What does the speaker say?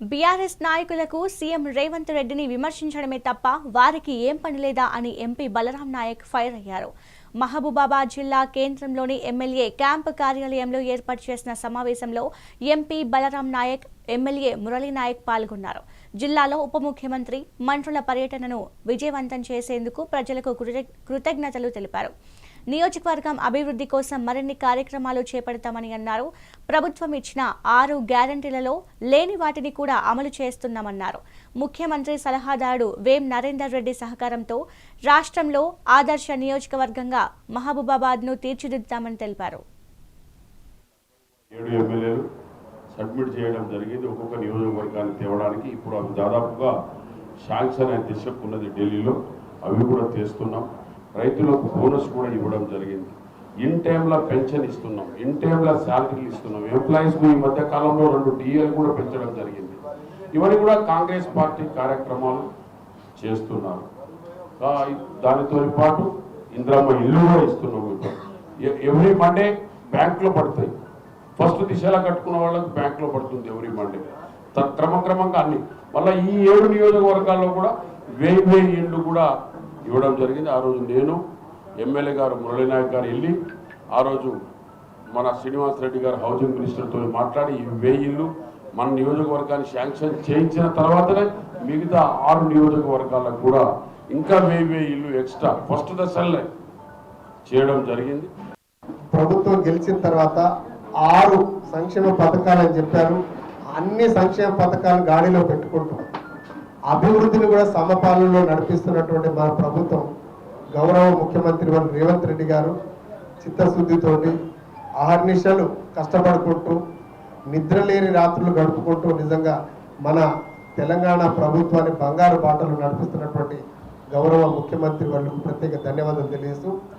BRS నాయకులకు CM Revanth రెడ్డిని విమర్శించడమే తప్ప వారికి ఏం పని లేదా అని ఎంపీ బలరాం నాయక్ ఫైర్ అయ్యారు. మహబూబాబాద్ జిల్లా కేంద్రంలోని ఎమ్మెల్యే క్యాంపు కార్యాలయంలో ఏర్పాటు చేసిన సమావేశంలో ఎంపీ బలరాం నాయక్ ఎమ్మెల్యే మురళీ నాయక్ పాల్గొన్నారు. జిల్లాలో ఉప ముఖ్యమంత్రి మంత్రుల పర్యటనను విజయవంతం చేసేందుకు ప్రజలకు కృతజ్ఞతలు తెలిపారు. నియోజకవర్గం అభివృద్ధి కోసం మరిన్ని కార్యక్రమాలు చేపడతామని అన్నారు. ప్రభుత్వం ఇచ్చిన ఆరు గ్యారంటీలలో లేని వాటిని కూడా అమలు చేస్తున్నామన్నారు. ముఖ్యమంత్రి సలహాదారుడు వేం నరేందర్ రెడ్డి సహకారంతో రాష్ట్రంలో ఆదర్శ నియోజకవర్గంగా మహబూబాబాద్ను తీర్చిదిద్దామని తెలిపారు. ఏడు ఎమ్మెల్యేలు సబ్మిట్ చేయడం జరిగింది. ఒక్కొక్క నియోజకవర్గాన్ని తేవడానికి ఇప్పుడు అవి దాదాపుగా శాంక్షన్ అనే దిశకు ఉన్నది ఢిల్లీలో. అవి కూడా తీస్తున్నాం. రైతులకు బోనస్ కూడా ఇవ్వడం జరిగింది. ఇన్ టైంలో పెన్షన్ ఇస్తున్నాం ఇన్ టైంలో శాలరీలు ఇస్తున్నాం ఎంప్లాయీస్కు ఈ మధ్య కాలంలో రెండు డిఏలు కూడా పెంచడం జరిగింది. ఇవన్నీ కూడా కాంగ్రెస్ పార్టీ కార్యక్రమాలు చేస్తున్నారు. దానితో పాటు ఇంద్రమ్మ ఇల్లు కూడా ఇస్తున్నాం ఎవ్రీ మండే బ్యాంకులో పడతాయి. ఫస్ట్ దిశలా కట్టుకున్న వాళ్ళకి బ్యాంకులో పడుతుంది ఎవ్రీ మండే. క్రమక్రమంగా అన్ని. మళ్ళీ ఈ ఏడు నియోజకవర్గాల్లో కూడా వెయ్యి వెయ్యి ఇళ్ళు కూడా ఇవ్వడం జరిగింది. ఆ రోజు నేను ఎమ్మెల్యే గారు మురళీనాయక్ గారు వెళ్ళి ఆ రోజు మన శ్రీనివాస్ రెడ్డి గారు హౌసింగ్ మినిస్టర్తో మాట్లాడి ఈ వెయ్యి ఇల్లు మన నియోజకవర్గాన్ని శాంక్షన్ చేయించిన తర్వాతనే మిగతా ఆరు నియోజకవర్గాలకు కూడా ఇంకా వెయ్యి వెయ్యి ఇల్లు ఎక్స్ట్రా ఫస్ట్ దశల్లే చేయడం జరిగింది. ప్రభుత్వం గెలిచిన తర్వాత ఆరు సంక్షేమ పథకాలు అని చెప్పారు. అన్ని సంక్షేమ పథకాలు గాడిలో పెట్టుకుంటాం అభివృద్ధిని కూడా సమపాలనలో నడిపిస్తున్నటువంటి మన ప్రభుత్వం గౌరవ ముఖ్యమంత్రి వారు రేవంత్ రెడ్డి గారు చిత్తశుద్ధితోటి ఆహర్నిశలు కష్టపడుకుంటూ నిద్రలేని రాత్రులు గడుపుకుంటూ నిజంగా మన తెలంగాణ ప్రభుత్వాన్ని బంగారు బాటలు నడిపిస్తున్నటువంటి గౌరవ ముఖ్యమంత్రి వాళ్ళకు ప్రత్యేక ధన్యవాదాలు తెలియజేస్తూ